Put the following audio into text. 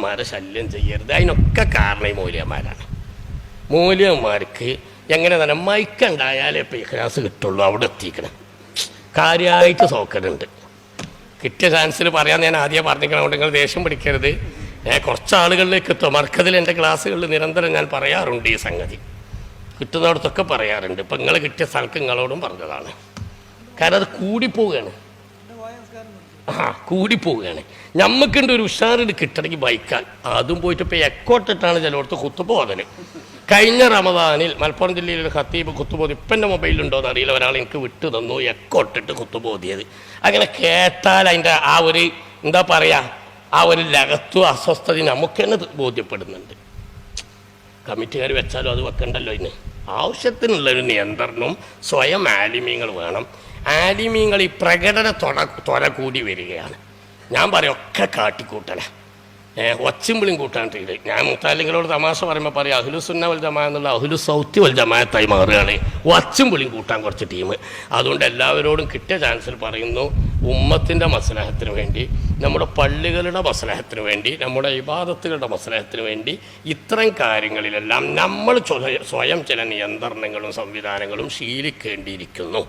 ഉസ്താദ്മാരെ ശല്യം ചെയ്യരുത്. അതിനൊക്കെ കാരണം ഈ മൂല്യന്മാരാണ്. മൂല്യന്മാർക്ക് എങ്ങനെ തന്നെ മൈക്കുണ്ടായാലേ ഇപ്പോൾ ഇഖ്ലാസ് കിട്ടുള്ളൂ അവിടെ എത്തിക്കണം. കാര്യമായിട്ട് സോക്കലുണ്ട് കിട്ടിയ ചാൻസിൽ പറയാൻ ഞാൻ ആദ്യം പറഞ്ഞിരിക്കണം നിങ്ങൾ ദേഷ്യം പിടിക്കരുത്. ഞാൻ കുറച്ച് ആളുകളിലേക്ക് എത്തും. മർക്കതിൽ എന്റെ ക്ലാസ്സുകളിൽ നിരന്തരം ഞാൻ പറയാറുണ്ട് ഈ സംഗതി. കിട്ടുന്നിടത്തൊക്കെ പറയാറുണ്ട്. ഇപ്പം നിങ്ങൾ കിട്ടിയ സ്ഥലത്ത് നിങ്ങളോടും പറഞ്ഞതാണ്. കാരണം അത് കൂടിപ്പോവുകയാണ്. ആ കൂടിപ്പോവുകയാണ്. ഞമ്മക്കുണ്ട് ഒരു ഉഷാറിന് കിട്ടണമെങ്കിൽ ബൈക്കാൻ അതും പോയിട്ട് ഇപ്പോൾ എക്കോട്ടിട്ടാണ് ചിലയിടത്ത് കുത്തുപോകൽ കഴിഞ്ഞ റമദാനിൽ മലപ്പുറം ജില്ലയിൽ ഒരു ഖത്തീബ് കുത്തുപോതി ഇപ്പം എന്റെ മൊബൈലുണ്ടോ എന്ന് അറിയില്ല ഒരാൾ എനിക്ക് വിട്ടു തന്നു എക്കോട്ടിട്ട് കുത്തുപോതിയത് അങ്ങനെ കേട്ടാൽ അതിന്റെ ആ ഒരു എന്താ പറയുക ആ ഒരു ലകത്വം അസ്വസ്ഥത നമുക്ക് തന്നെ ബോധ്യപ്പെടുന്നുണ്ട്. കമ്മിറ്റിക്കാർ വെച്ചാലും അത് വെക്കണ്ടല്ലോ ഇന്ന്. ആവശ്യത്തിനുള്ളൊരു നിയന്ത്രണവും സ്വയം ആലിമീങ്ങൾ വേണം. ആലിമീങ്ങൾ ഈ പ്രകടന തൊട തൊല കൂടി വരികയാണ്. ഞാൻ പറയും ഒക്കെ കാട്ടിക്കൂട്ടല. ഏ ഒച്ചിമ്പിളിയും കൂട്ടാണ്ടില്ല ഞാൻ മുത്താലിങ്ങളോട് തമാശ പറയുമ്പോൾ പറയാം അഹ്ലുസുന്ന വൽ ജമാ എന്നുള്ള അഹ്ലു സൗത്തി വൽ ജമായത്തായി മാറുകയാണ്. ഒച്ചിമ്പിളിയും കൂട്ടാൻ കുറച്ച് ടീം. അതുകൊണ്ട് എല്ലാവരോടും കിട്ടിയ ചാൻസിൽ പറയുന്നു ഉമ്മത്തിന്റെ മസ്ലഹത്തിന് വേണ്ടി നമ്മുടെ പള്ളികളുടെ മസ്ലഹത്തിന് വേണ്ടി നമ്മുടെ ഇബാദത്തുകളുടെ മസ്ലഹത്തിന് വേണ്ടി ഇത്തരം കാര്യങ്ങളിലെല്ലാം നമ്മൾ സ്വയം ചില നിയന്ത്രണങ്ങളും സംവിധാനങ്ങളും ശീലിക്കേണ്ടിയിരിക്കുന്നു.